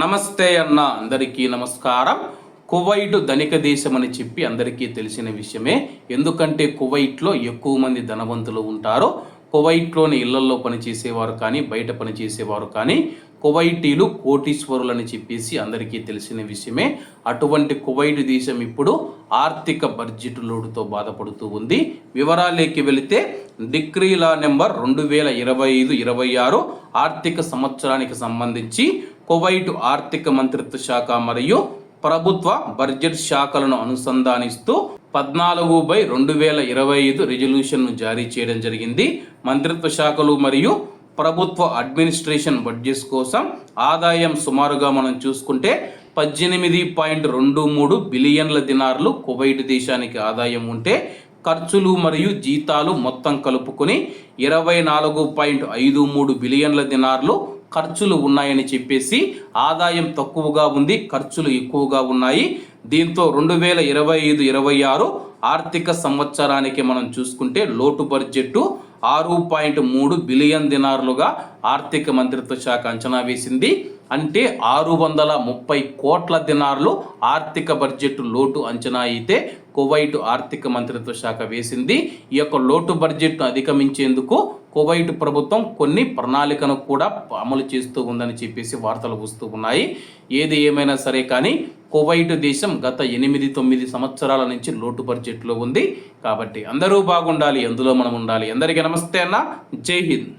నమస్తే అన్న అందరికీ నమస్కారం. కువైట్ ధనిక దేశం అని చెప్పి అందరికీ తెలిసిన విషయమే. ఎందుకంటే కువైట్లో ఎక్కువ మంది ధనవంతులు ఉంటారు. కువైట్లోని ఇళ్ళల్లో పనిచేసేవారు కానీ బయట పనిచేసేవారు కానీ కువైటీలు కోటీశ్వరులని చెప్పేసి అందరికీ తెలిసిన విషయమే. అటువంటి కువైట్ దేశం ఇప్పుడు ఆర్థిక బడ్జెట్ లోడుతో బాధపడుతూ ఉంది. వివరాలేకి వెళితే డిగ్రీ లా నెంబర్ రెండు వేల ఇరవై ఐదు ఇరవై ఆరు ఆర్థిక సంవత్సరానికి సంబంధించి కువైట్ ఆర్థిక మంత్రిత్వ శాఖ మరియు ప్రభుత్వ బడ్జెట్ శాఖలను అనుసంధానిస్తూ పద్నాలుగు బై రెండు వేల ఇరవై ఐదు రిజల్యూషన్ను జారీ చేయడం జరిగింది. మంత్రిత్వ శాఖలు మరియు ప్రభుత్వ అడ్మినిస్ట్రేషన్ బడ్జెట్స్ కోసం ఆదాయం సుమారుగా మనం చూసుకుంటే పద్దెనిమిది పాయింట్ రెండు మూడు బిలియన్ల దినార్లు కువైట్ దేశానికి ఆదాయం ఉంటే ఖర్చులు మరియు జీతాలు మొత్తం కలుపుకొని ఇరవై నాలుగు పాయింట్ ఐదు మూడు బిలియన్ల దినార్లు ఖర్చులు ఉన్నాయని చెప్పేసి ఆదాయం తక్కువగా ఉంది ఖర్చులు ఎక్కువగా ఉన్నాయి. దీంతో రెండు వేల ఇరవై ఐదు ఇరవై ఆరు ఆర్థిక సంవత్సరానికి మనం చూసుకుంటే లోటు బడ్జెట్ ఆరు పాయింట్ మూడు బిలియన్ దినార్లుగా ఆర్థిక మంత్రిత్వ శాఖ అంచనా వేసింది. అంటే ఆరు వందల ముప్పై కోట్ల దినార్లు ఆర్థిక బడ్జెట్ లోటు అంచనా అయితే కువైట్ ఆర్థిక మంత్రిత్వ శాఖ వేసింది. ఈ యొక్క లోటు బడ్జెట్ను అధిగమించేందుకు కువైట్ ప్రభుత్వం కొన్ని ప్రణాళికను కూడా అమలు చేస్తూ ఉందని చెప్పేసి వార్తలు వస్తూ ఉన్నాయి. ఏది ఏమైనా సరే కానీ కువైట్ దేశం గత ఎనిమిది తొమ్మిది సంవత్సరాల నుంచి లోటు బడ్జెట్లో ఉంది. కాబట్టి అందరూ బాగుండాలి అందులో మనం ఉండాలి. అందరికీ నమస్తే అన్న. జై హింద్.